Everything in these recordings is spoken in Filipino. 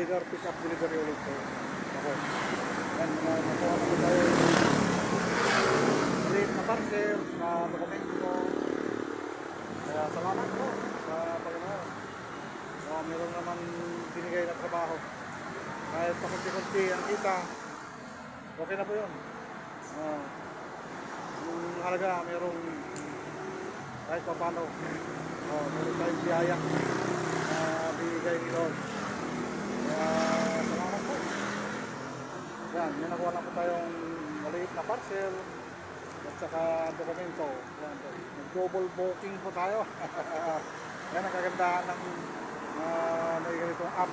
either pick up delivery ulit po. Ako. Yan, nakuha na tayo. Maliit na parcel, na dokumento. Kaya salamat po sa Panginoon. Uh, meron naman binigay na trabaho. Kahit pakunti-kunti ang kita, okay na po yun. Uh, yung halaga, merong kahit pa paano, uh, meron tayong biyaya na bigay ni Lord. Kaya salamat po. Yan, may nakuha na po tayong maliit na parcel at saka dokumento. Yan, double booking po tayo. Yan ang kagandahan ng uh, may ganitong app.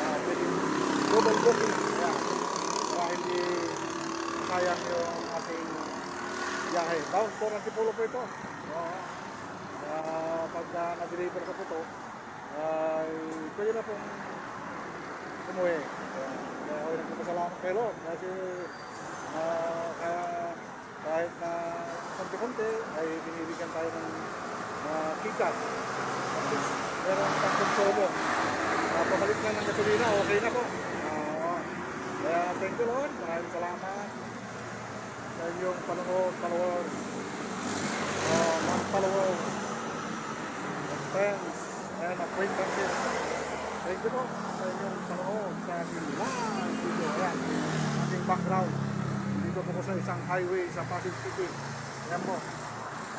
Uh, double booking. Yan. Para hindi sayang yung ating biyahe. Bound for Antipolo po ito. Oo. Uh, pag uh, na-deliver ko po ito, ay pwede na pong umuwi. Ako nagpapasalamat kay Lord kasi ah, kaya kahit na konti-konti ay binibigyan tayo ng uh, kita. Meron pang konsumo. Uh, pabalik na ng gasolina, okay na po. Ah, kaya thank you Lord, maraming salamat sa inyong panonood, followers, uh, mga followers, and friends, and acquaintances. Thank you po sa inyong panonood sa ating live video. Ayan, ating background. Dito po ko sa isang highway sa Pasig City. Ayan po,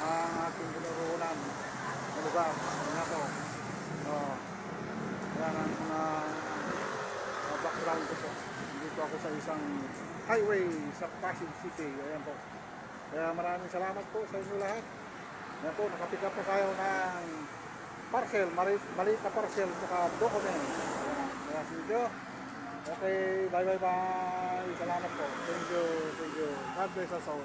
ang ating pinurunan na lugar. Ayan po. Uh, ayan ang mga uh, background ko po. Dito ako sa isang highway sa Pasig City. Ayan po. Kaya maraming salamat po sa inyo lahat. Ayan po, nakapick po tayo ng parcel, maliit, maliit na parcel, saka document. Kaya sige. Okay, bye bye bye. Salamat po. Thank you, thank you. God bless us all.